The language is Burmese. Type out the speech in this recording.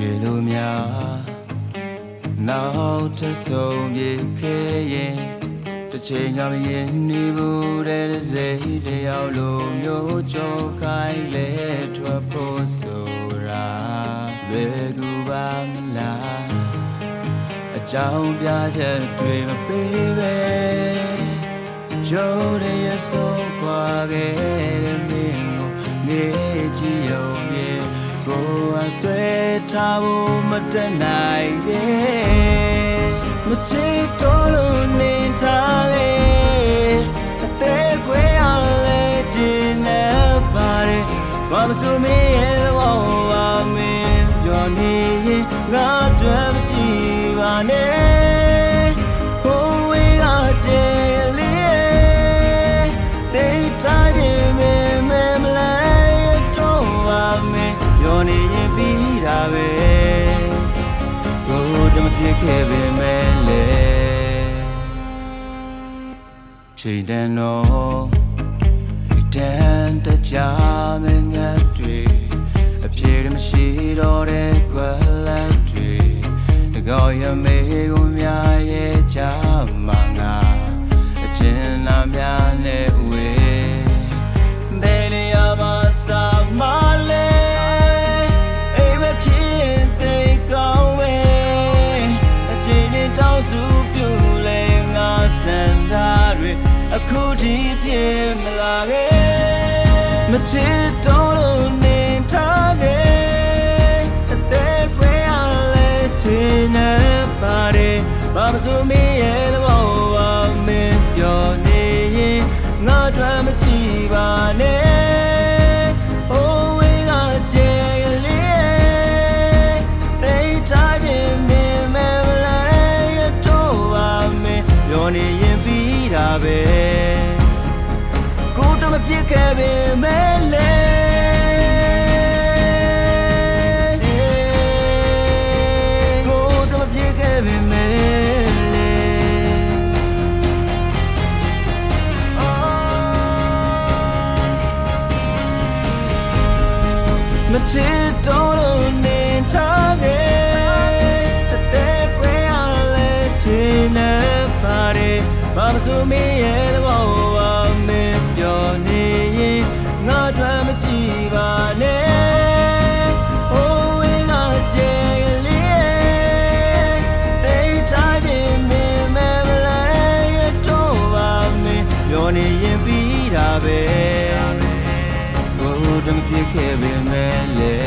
ရေလိုများနောက်ထပ်ဆုံးပြေခဲ့ရင်တစ်ချိန်ကမရင်နေဘူးတဲ့စိတ်တယောက်လိုမျိုးကြောခိုင်းလဲထွက်ဖို့ဆိုတာလွယ်ကူပါမလားအကြောင်းပြချက်တွေမပေးပဲရိုးရရဆုံးခွာခဲ့တဲ့မင်းကိုနေကြည့်ရုံနဲ့ ကိုယ်အဆွဲထားဖို့မတတ်နိုင်ရဲ့မချစ်တော်လို့နေထားလေအသေးကွယ်ရလဲခြင်းနဲ့ပါတယ်ဘာမဆိုမင်းရဲ့ဘောပါမင်းပြောနေရင်ငါ မယ်ပြောနေရင်ပြီးတာပဲကိုယ်တမဖြစ်ခဲ့ပေမဲ့လေချိန်တန်တော့ဒီတန်တကြမငတ်တွေအပြေမရှိတော့တဲ့ကွယ်လန့်တွေတကောရမေကိုများရဲ့ချမှာငါအချင်းနာများနဲ့ အခုထိဖြစ်မလာခဲ့မချစ်တော့လို့နေထားခဲ့အသက်ကွယ်ရလဲချင်နေပါတယ်ဘာမဆိုမင်းရဲ့သဘောပါမင်းပြောနေရင်ငါတို့မကြည့်ပါနဲ့ Oh we got jelly တိတ်ထားခြင်းမင်းမလဲရတော့ပါမင်းပြောနေရင် ပြီးတာပဲကိုတော့မပြစ်ခဲ့ပေမဲ့လေကိုတော့မပြစ်ခဲ့ပေမဲ့လေမချစ်တော့လို့နေထားခဲ့တတဲ့ခွဲရလဲချင်နေ ပါတယ်ဘာမဆိုမင်းရဲ့သဘောပါမင်းပြောနေရင်ငါတို့မကြည့်ပါနဲ့ Oh we got jelly တိတ်ထားခြင်းမင်းမလဲရတော့ပါမင်းပြောနေရင်ပြီးတာပဲကိုယ်တမဖြစ်ခဲ့ပေမဲ့လေ